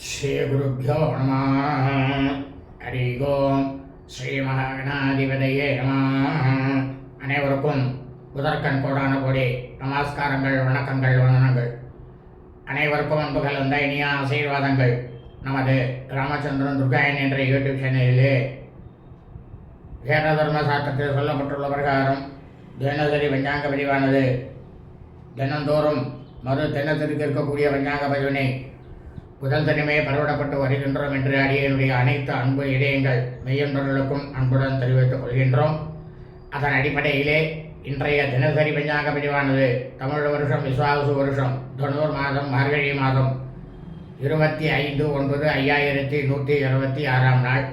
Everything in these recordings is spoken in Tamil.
ஸ்ரீகுருப்போ நம. ஹரி ஓம். ஸ்ரீ மகாகணாதிபதியே நம. அனைவருக்கும் புதற்கண் கோடான கோடி நமஸ்காரங்கள் வணக்கங்கள் வந்தனங்கள். அனைவருக்கும் அன்பு கலந்த இனிய ஆசீர்வாதங்கள். நமது ராமச்சந்திரன் துர்காயன் என்ற யூடியூப் சேனலிலே வேத தர்ம சாஸ்திரத்தில் சொல்லப்பட்டுள்ள பிரகாரம் தினசரி பஞ்சாங்க பதிவானது. தினந்தோறும் மறு தினத்திற்கு இருக்கக்கூடிய பஞ்சாங்க பதிவினை முதல் தனிமையை பரவிடப்பட்டு வருகின்றோம் என்று அடியனுடைய அனைத்து அன்பு இதயங்கள் மெய்யன்பர்களுக்கும் அன்புடன் தெரிவித்துக் கொள்கின்றோம். அதன் அடிப்படையிலே இன்றைய தினசரி பஞ்சாங்க பதிவானது தமிழ் வருஷம் விஸ்வாசு வருஷம் தொண்ணூறு மாதம் மார்கழி மாதம் இருபத்தி ஐந்து ஒன்பது ஐயாயிரத்தி நூற்றி இருபத்தி ஆறாம் நாள்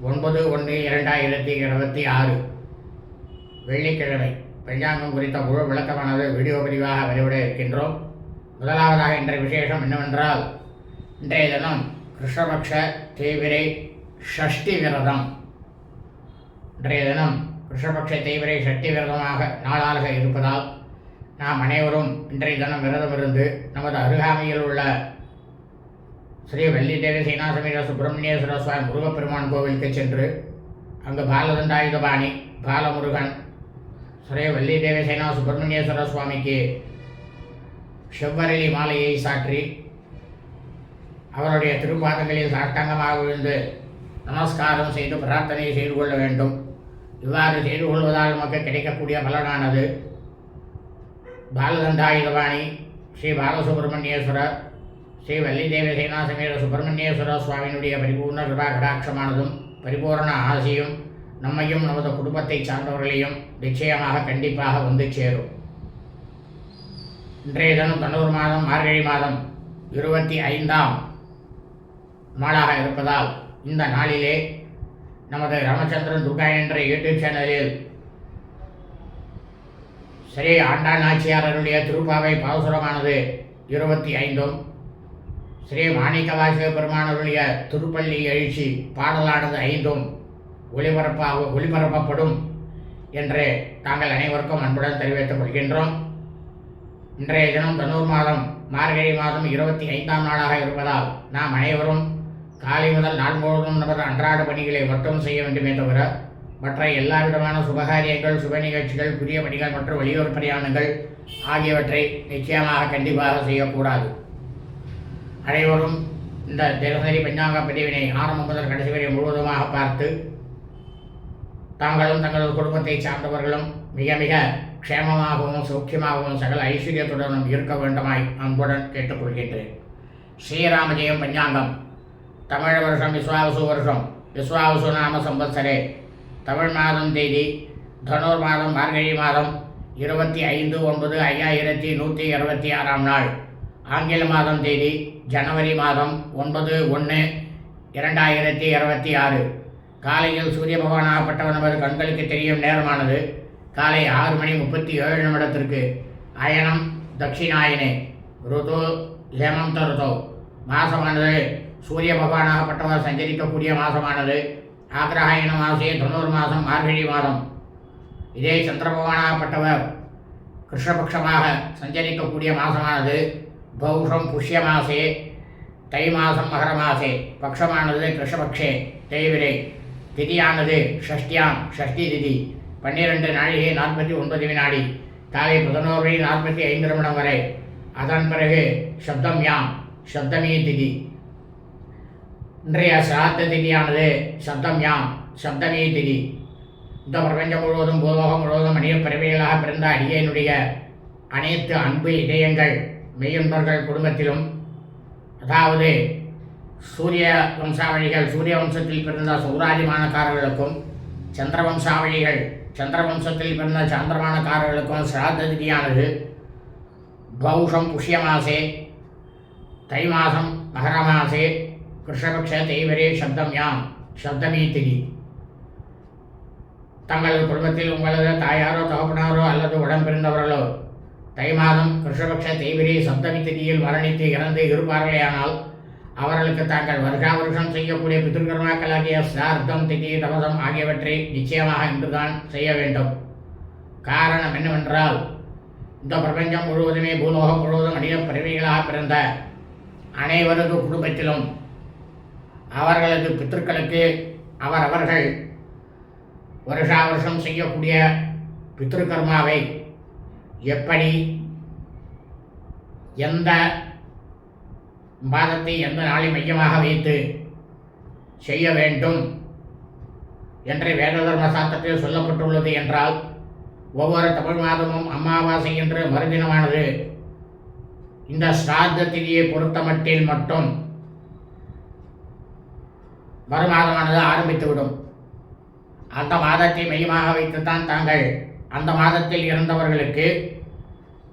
ஒன்பது ஒன்று இரண்டாயிரத்தி இருபத்தி ஆறு. வெள்ளிக்கிழமை பஞ்சாங்கம் குறித்த முழு விளக்கமானது வீடியோ பதிவாக வெளிவிட இருக்கின்றோம். முதலாவதாக இன்றைய விசேஷம் என்னவென்றால் இன்றைய தினம் கிருஷ்ணபக்ஷ தேவிரை ஷஷ்டி விரதம் இன்றைய தினம் கிருஷ்ணபக்ஷ தேவிரை ஷஷ்டி விரதமாக நாளாக இருப்பதால் நாம் அனைவரும் இன்றைய தினம் விரதம் இருந்து நமது அருகாமையில் உள்ள ஸ்ரீ வள்ளி தேவி சீனாசமீர சுப்பிரமணியேஸ்வர சுவாமி முருகப்பெருமான் கோவிலுக்கு சென்று அங்கு பாலதண்டாயுதபாணி பாலமுருகன் ஸ்ரீ வள்ளி தேவி சேனா சுப்பிரமணியேஸ்வர சுவாமிக்கு செவ்வரளி மாலையை சாற்றி அவருடைய திருப்பாதங்களில் சாஷ்டாங்கமாக விழுந்து நமஸ்காரம் செய்து பிரார்த்தனை செய்து கொள்ள வேண்டும். இவ்வாறு செய்து கொள்வதால் நமக்கு கிடைக்கக்கூடிய பலனானது பாலதண்டாயுதபாணி ஸ்ரீ பாலசுப்பிரமணியேஸ்வரர் ஸ்ரீ வள்ளிதேவி சேனாசமேர சுப்பிரமணியேஸ்வர சுவாமியினுடைய பரிபூர்ண கிருபா கடாட்சமானதும் பரிபூர்ண ஆசையும் நம்மையும் நமது குடும்பத்தை சார்ந்தவர்களையும் நிச்சயமாக கண்டிப்பாக வந்து சேரும். இன்றைய தினம் தொண்ணூறு மாதம் மார்கழி மாதம் இருபத்தி ஐந்தாம் நாளாக இருப்பதால் இந்த நாளிலே நமது ராமச்சந்திரன் துர்கா என்ற யூடியூப் சேனலில் ஸ்ரீ ஆண்டாள் நாச்சியாரருடைய திருப்பாவை பாசுரமானது இருபத்தி ஐந்தும் ஸ்ரீ மாணிக்கவாசக பெருமானருடைய திருப்பள்ளி எழுச்சி பாடலானது ஐந்தும் ஒளிபரப்பாக ஒளிபரப்பப்படும் என்று தாங்கள் அனைவருக்கும் அன்புடன் தெரிவித்துக் கொள்கின்றோம். இன்றைய தினம் தனூர் மாதம் மார்கழி மாதம் இருபத்தி ஐந்தாம் நாளாக இருப்பதால் நாம் அனைவரும் காலை முதல் நாள் முழுவதும் நமது அன்றாட பணிகளை மட்டும் செய்ய வேண்டுமே தவிர மற்ற எல்லா விதமான சுபகாரியங்கள் சுப நிகழ்ச்சிகள் புதிய பணிகள் மற்றும் வெளியூர் பிரயாணங்கள் ஆகியவற்றை நிச்சயமாக கண்டிப்பாக செய்யக்கூடாது. அனைவரும் இந்த தினசரி பஞ்சாங்க பிரிவினை ஆரம்பம் முதல் கடைசி வரை முழுவதுமாக பார்த்து தாங்களும் தங்களது குடும்பத்தை சார்ந்தவர்களும் மிக மிக க்ஷேமமாகவும் சௌக்கியமாகவும் சகல ஐஸ்வர்யத்துடனும் இருக்க வேண்டுமாய் அன்புடன் கேட்டுக்கொள்கின்றேன். ஸ்ரீராமஜெயம் பஞ்சாங்கம். தமிழ் வருஷம் விஸ்வாவசு வருஷம் விஸ்வாவசு நாம சம்பத்சரே. தமிழ் மாதம் தேதி தனுர் மாதம் மார்கழி மாதம் இருபத்தி ஐந்து ஒன்பது ஐயாயிரத்தி நூற்றி இருபத்தி ஆறாம் நாள். ஆங்கில மாதம் தேதி ஜனவரி மாதம் ஒன்பது ஒன்று இரண்டாயிரத்தி இருபத்தி ஆறு. காலையில் சூரிய பகவானாகப்பட்டவர் நமது கண்களுக்கு தெரியும் நேரமானது. காலை ஆறு மணி முப்பத்தி ஏழு நிமிடத்திற்கு. அயனம் தட்சிணாயனே. ருது ஹேமந்த ருதோ மாதமானது சூரிய பகவானாகப்பட்டவர் சஞ்சரிக்கக்கூடிய மாதமானது ஆக்ரஹாயன மாசே தொண்ணூறு மாதம் மார்கழி மாதம். இதே சந்திர பகவானாகப்பட்டவர் கிருஷ்ணபக்ஷமாக சஞ்சரிக்கக்கூடிய மாதமானது பௌஷம் புஷ்ய மாசே தை மாதம் மகர மாசே. பக்ஷமானது கிருஷ்ணபக்ஷே தேய்விரை. திதியானது ஷஷ்டியாம் ஷஷ்டி திதி. பன்னிரெண்டு நாழிகை நாற்பத்தி ஒன்பது வினாடி. காலை பதினோரு நாற்பத்தி ஐந்து நிமிடம் வரை. அதன் பிறகு சப்தம் யாம் சப்தமி திதி. இன்றைய சிராத்த திதியானது சப்தம் யாம் சப்தமே திதி இந்த பிரபஞ்சம் முழுவதும் பூலோகம் முழுவதும் அநேக பிறவிகளாக பிறந்த அடியனுடைய அனைத்து அன்பு இதயங்கள் மெய்யன்பர்கள் குடும்பத்திலும் அதாவது சூரிய வம்சாவளிகள் சூரிய வம்சத்தில் பிறந்த சௌராஜிமானக்காரர்களுக்கும் சந்திர வம்சாவளிகள் சந்திர வம்சத்தில் பிறந்த சந்திரமானக்காரர்களுக்கும் சிராத்த திதியானது பௌஷம் புஷ்ய மாசே தை மாதம் மகர மாசே கிருஷ்ணபக்ஷ தேய்வரே சப்தம் யாம் சப்தமீத்திரி தங்களது குடும்பத்தில் உங்களது தாயாரோ தகப்பனாரோ அல்லது உடன்பிறந்தவர்களோ தை மாதம் கிருஷ்ணபக்ஷ தெய்வரே சப்தமி திதியில் மரணித்து இறந்து இருப்பார்களேயானால் அவர்களுக்கு தாங்கள் வருஷா வருஷம் செய்யக்கூடிய பித்ருக்கர்மாக்களாகிய சிரார்த்தம் திதி தபசம் ஆகியவற்றை நிச்சயமாக இன்றுதான் செய்ய வேண்டும். காரணம் என்னவென்றால் இந்த பிரபஞ்சம் முழுவதுமே பூலோகம் முழுவதும் மனித பிறவிகளாக பிறந்த அனைவரது குடும்பத்திலும் அவர்களது பித்திருக்களுக்கு அவரவர்கள் வருஷா வருஷம் செய்யக்கூடிய பித்ருக்கர்மாவை எப்படி எந்த மாதத்தை எந்த நாளை மையமாக வைத்து செய்ய வேண்டும் என்று வேத சாத்திரத்தில் சொல்லப்பட்டுள்ளது என்றால் ஒவ்வொரு தமிழ் மாதமும் அமாவாசை என்று மறுதினமானது இந்த ஸ்ராத்த திதியை பொறுத்தமட்டில் மட்டும் மறுமாதமானது ஆரம்பித்துவிடும். அந்த மாதத்தை மையமாக வைத்துத்தான் தாங்கள் அந்த மாதத்தில் இறந்தவர்களுக்கு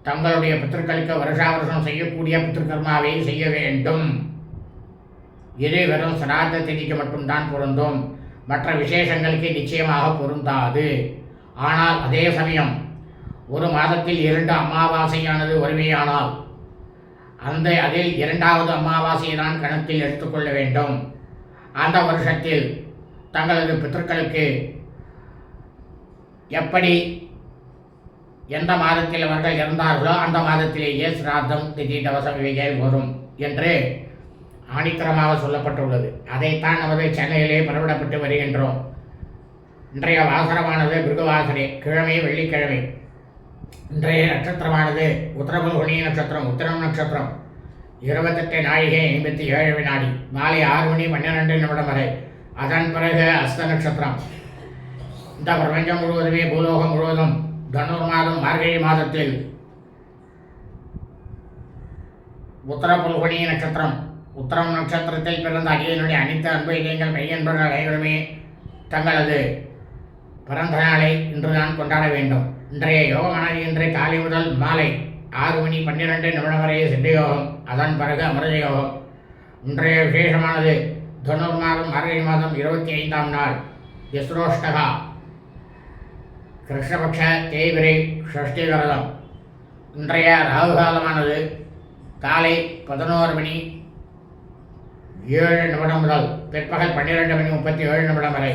தங்களுடைய பித்திருக்களுக்கு வருஷா வருஷம் செய்யக்கூடிய பித்திருக்கர்மாவை செய்ய வேண்டும். இது வெறும் சிராத்த திதிக்கு மட்டும்தான் பொருந்தும். மற்ற விசேஷங்களுக்கு நிச்சயமாக பொருந்தாது. ஆனால் அதே சமயம் ஒரு மாதத்தில் இரண்டு அமாவாசையானது வருமையானால் அந்த அதில் இரண்டாவது அமாவாசையை தான் கணக்கில் எடுத்துக்கொள்ள வேண்டும். அந்த வருஷத்தில் தங்களது பித்தர்களுக்கு எப்படி எந்த மாதத்தில் அவர்கள் இறந்தார்களோ அந்த மாதத்திலேயே சிராதம் திதி தவசம் இவைகள் வரும் என்று ஆணித்தரமாக சொல்லப்பட்டுள்ளது. அதைத்தான் நமது சென்னையிலே பரவிடப்பட்டு வருகின்றோம். இன்றைய வாசனமானது பிருகுவாசனே கிழமை வெள்ளிக்கிழமை. இன்றைய நட்சத்திரமானது உத்தரபல்குனி நட்சத்திரம் உத்திரம் நட்சத்திரம். இருபத்தெட்டு நாழிகை ஐம்பத்தி ஏழு வினாடி. மாலை ஆறு மணி பன்னிரெண்டு நிமிடம் வரை. அதன் பிறகு அஸ்த நட்சத்திரம். இந்த பிரபஞ்சம் முழுவதுமே பூலோகம் முழுவதும் தனுர் மாதம் மார்கழி மாதத்தில் உத்தரபல்குனி நட்சத்திரம். உத்தரம் நட்சத்திரத்தில் பிறந்த அடியனுடைய அனைத்து அன்பு இதயங்கள் மெய்யன்பர்கள் அனைவருமே தங்களது பிறந்த நாளை இன்று நான் கொண்டாட வேண்டும். இன்றைய யோகமானது இன்று காலை முதல் மாலை ஆறு மணி பன்னிரெண்டு நிமிடம் வரை சித்தயோகம் அதன் பிறகு அமிர்தயோகம். இன்றைய விசேஷமானது தனுர் மாதம் மார்கழி மாதம் இருபத்தி ஐந்தாம் நாள். யஸ்ரோஷ்டகா கிருஷ்ணபக்ஷ தேய்பிரை ஷஷ்டி விரதம். இன்றைய ராகு காலமானது காலை பதினோரு மணி ஏழு நிமிடம் முதல் பிற்பகல் பன்னிரெண்டு மணி முப்பத்தி ஏழு நிமிடம் வரை.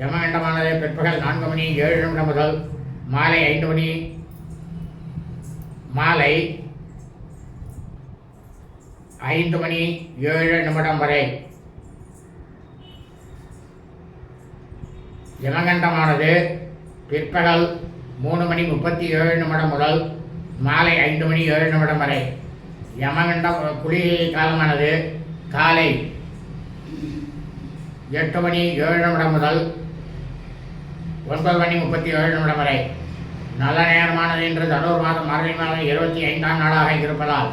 யமகண்டமானது பிற்பகல் நான்கு மணி ஏழு நிமிடம் முதல் மாலை ஐந்து மணி மாலை ஐந்து மணி ஏழு நிமிடம் வரை. யமகண்டமானது பிற்பகல் மூணு மணி முப்பத்தி ஏழு நிமிடம் முதல் மாலை ஐந்து மணி ஏழு நிமிடம் வரை. யமகண்டம் குளிகை காலமானது காலை எட்டு மணி ஏழு நிமிடம் முதல் ஒன்பது மணி முப்பத்தி ஏழு நிமிடம் வரை. நல்ல நேரமானது என்று தனூர் மாதம் மரணி மாதம் இருபத்தி ஐந்தாம் நாளாக இருப்பதால்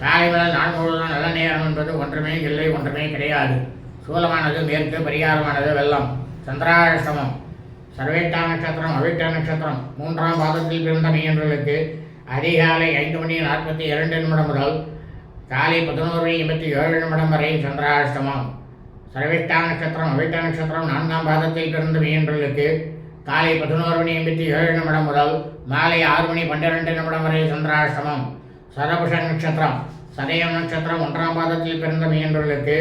காலை முதல் நாள் முழுவதும் நல்ல நேரம் என்பது ஒன்றுமே இல்லை ஒன்றுமே கிடையாது. சூலமானது மேற்கு பரிகாரமானது வெள்ளம். சந்திராஷ்டமம். சர்வேட்டா நட்சத்திரம் அவிட்டா நட்சத்திரம். மூன்றாம் பாதத்தில் பிறந்த மையன்களுக்கு அதிகாலை ஐந்து மணி நாற்பத்தி இரண்டு நிமிடம் முதல் காலை பதினோரு எண்பத்தி ஏழு நிமிடம் வரை சந்திராஷ்டமம். சர்வேட்டா நட்சத்திரம் அவிட்டா நட்சத்திரம். நான்காம் பாதத்தில் பிறந்த மையன்களுக்கு காலை பதினோரு மணி எண்பத்தி ஏழு நிமிடம் முதல் மாலை ஆறு மணி பன்னிரெண்டு நிமிடம் வரை சந்திராஷ்டமம். சரபுஷ நட்சத்திரம். சதயம் நட்சத்திரம் ஒன்றாம் பாதத்தில் பிறந்த மீன்களுக்கு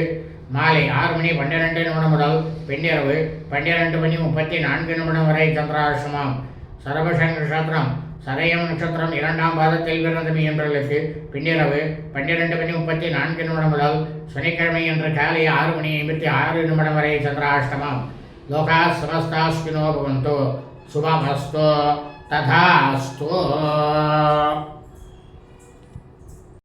மாலை ஆறு மணி பன்னிரெண்டு நிமிடம் முதல் பின்னிரவு பன்னிரெண்டு மணி முப்பத்தி நான்கு நிமிடம் வரை சந்திராசிரமம் சரபஷ நட்சத்திரம். சதயம் நட்சத்திரம் இரண்டாம் பாதத்தில் பிறந்த மீன்களுக்கு பின்னிரவு பன்னிரெண்டு மணி முப்பத்தி நான்கு நிமிடம் முதல் சனிக்கிழமை என்று காலை ஆறு மணி ஐம்பத்தி ஆறு நிமிடம் வரை சந்திராஷ்டமம். లోకా సమస్తాశ్వినో భవంతు. శుభమస్తు. తథాస్తు.